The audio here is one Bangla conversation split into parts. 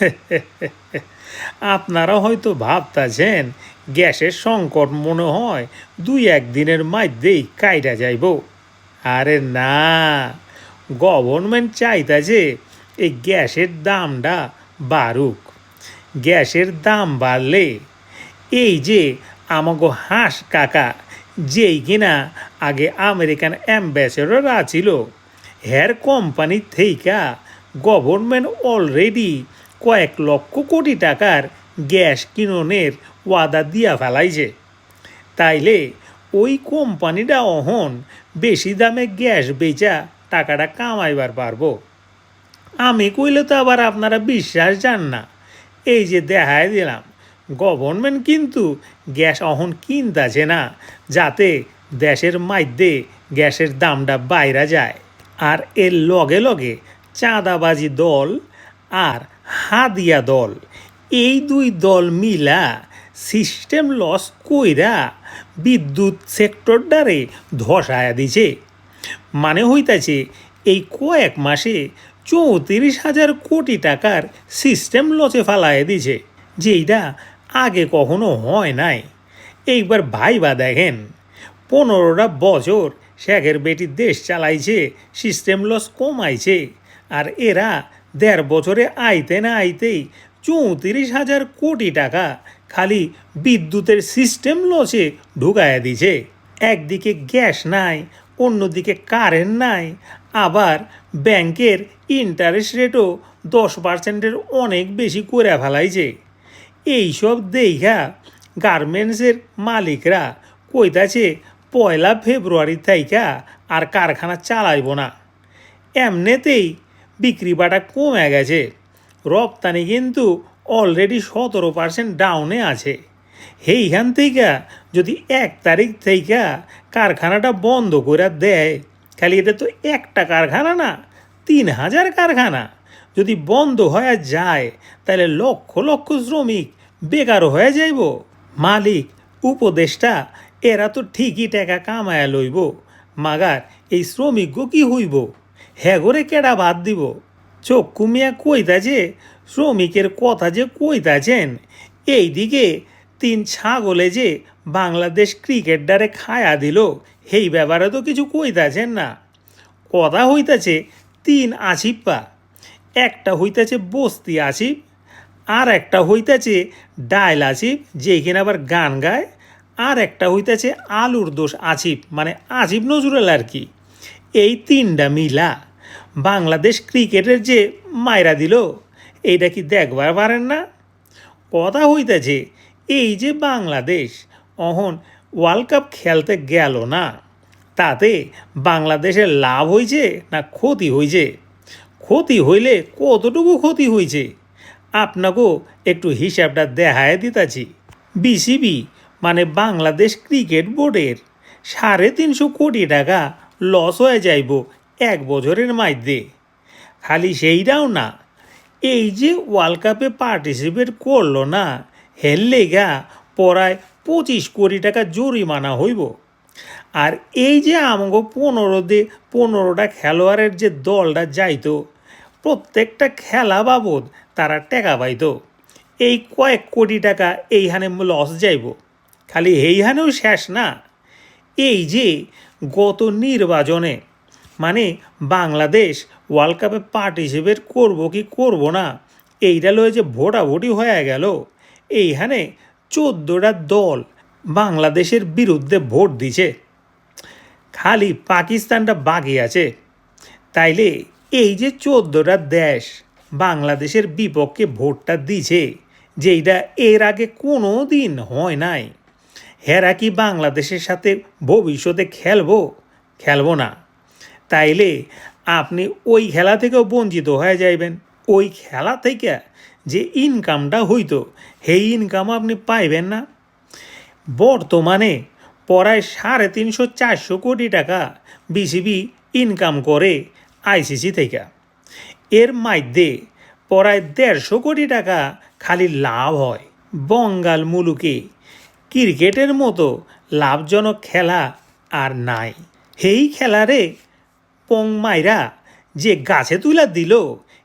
আপনারা হয়তো ভাবতাছেন, গ্যাসের সংকট মনে হয় দুই একদিনের মধ্যেই কাইটা যাইব। আরে না, গভর্নমেন্ট চাইতাছে এই গ্যাসের দামটা বাড়ুক। গ্যাসের দাম বাড়লে এই যে আমাগো হাঁস কাকা, যেই কিনা আগে আমেরিকান অ্যাম্বাসেডর আছিল, হের কোম্পানি থেইকা গভর্নমেন্ট অলরেডি কয়েক লক্ষ কোটি টাকার গ্যাস কিননের ওয়াদা দিয়া ফেলাইছে। তাইলে ওই কোম্পানিটা অহন বেশি দামে গ্যাস বেচা টাকাটা কামাইবার পারব। আমি কইলে তো আবার আপনারা বিশ্বাস যান না। এই যে দেখায় দিলাম, গভর্নমেন্ট কিন্তু গ্যাস অহন কিনতাছে না, যাতে দেশের মাধ্যে গ্যাসের দামটা বাইরা যায়। আর এর লগে লগে চাঁদাবাজি দল আর হাদিয়া দল, এই দুই দল মিলা সিস্টেম লস কইরা বিদ্যুৎ সেক্টরটারে ধসায়া দিছে। মানে হইতাছে, এই কয়েক মাসে চৌত্রিশ হাজার কোটি টাকার সিস্টেম লসে ফালায় দিছে, যেইটা আগে কখনো হয় নাই। এইবার ভাইবা দেখেন, পনেরোটা বছর শেখের বেটি দেশ চালাইছে, সিস্টেম লস কমাইছে, আর এরা দেড় বছরে আইতে না আইতেই চৌত্রিশ হাজার কোটি টাকা খালি বিদ্যুতের সিস্টেম লসে ঢুকায়া দিছে। একদিকে গ্যাস নাই, অন্যদিকে কারেন্ট নাই, আবার ব্যাংকের ইন্টারেস্ট রেটও দশ পার্সেন্টের অনেক বেশি করে ফেলাইছে। এইসব দেখা গার্মেন্টসের মালিকরা কইতাছে, পয়লা ফেব্রুয়ারি থাইকা আর কারখানা চালাইব না। এমনিতেই বিক্রি বাটা কমে গেছে। রপ্তানি কিন্তু অলরেডি সতেরো পার্সেন্ট ডাউনে আছে। সেইখান থেকে যদি এক তারিখ থেকে কারখানাটা বন্ধ করে দেয় খালি এটা তো একটা কারখানা না, তিন হাজার কারখানা। যদি বন্ধ হয়ে যায়, তাহলে লক্ষ লক্ষ শ্রমিক বেকার হয়ে যাইব। মালিক, উপদেষ্টা, এরা তো ঠিকই টাকা কামায়া লইব, মাগার এই শ্রমিক কি হইব? হ্যাগরে কেডা বাদ দিব? চোখ কুমিয়া কইতাছে শ্রমিকের কথা যে কইতাছেন এইদিকে তিন ছাগলে যে বাংলাদেশ ক্রিকেট ডারে খায়া দিল, সেই ব্যাপারে তো কিছু কইতাছেন না। কথা হইতাছে তিন আসিপ্পা একটা হইতাছে বস্তি আসিফ, আর একটা হইতাছে ডাইল আসিফ যেখানে আবার গান গায়, আর একটা হইতাছে আলুর দোষ আসিফ মানে আসিফ নজরুল আর কি। এই তিনটা মিলা। বাংলাদেশ ক্রিকেটের যে মাইরা দিল, এইটা কি দেখবার পারেন না? কথা হইতাছে, এই যে বাংলাদেশ, অহন ওয়ার্ল্ড কাপ খেলতে গেল না, তাতে বাংলাদেশের লাভ হয়েছে না ক্ষতি হয়েছে ক্ষতি হইলে কতটুকু ক্ষতি হয়েছে আপনাকেও একটু হিসাবটা দেখায় দিতাছি। বিসিবি মানে বাংলাদেশ ক্রিকেট বোর্ডের সাড়ে তিনশো কোটি টাকা লস হয়ে যাইব এক বছরের মধ্যে খালি সেইটাও না, এই যে ওয়ার্ল্ড কাপে পার্টিসিপেট করল না হেললেগা পড়ায় পঁচিশ কোটি টাকা জরিমানা হইব। আর এই যে আমাকে পনেরো দে পনেরোটা খেলোয়াড়ের যে দলটা যাইতো, প্রত্যেকটা খেলা বাবদ তারা টাকা পাইতো। এই কয়েক কোটি টাকা এইখানে লস যাইব। খালি এইখানেও শেষ না। এই যে গত নির্বাচনে মানে বাংলাদেশ ওয়ার্ল্ড কাপে পার্টিসিপেট করব কি করব না, এইটা লয়ে যে ভোটাভুটি হয়ে গেল, এইখানে চোদ্দোটা দল বাংলাদেশের বিরুদ্ধে ভোট দিছে। খালি পাকিস্তানটা বাকি আছে। তাইলে এই যে চোদ্দোটা দেশ বাংলাদেশের বিপক্ষে ভোটটা দিছে, যেইটা এর আগে কোনো দিন হয় নাই। হেরা কি বাংলাদেশের সাথে ভবিষ্যতে খেলব? খেলব না। তাইলে আপনি ওই খেলা থেকেও বঞ্চিত হয়ে যাইবেন। ওই খেলা থেকে যে ইনকামটা হইতো, সেই ইনকাম আপনি পাইবেন না। বর্তমানে প্রায় সাড়ে তিনশো চারশো কোটি টাকা বিসিবি ইনকাম করে আইসিসি থেকে। এর মধ্যে প্রায় দেড়শো কোটি টাকা খালি লাভ হয়। বঙ্গাল মুলুকে ক্রিকেটের মতো লাভজনক খেলা আর নাই। সেই খেলারে পং মাইরা, যে গাছে তুলা দিল,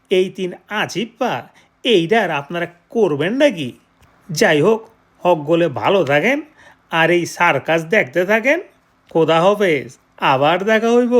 এই তিন আচিপ্পা এইটার আপনারা করবেন নাকি? যাই হোক হক গলে ভালো থাকেন আর এই সার্কাস দেখতে থাকেন। খোদা হাফেজ, আবার দেখা হইব।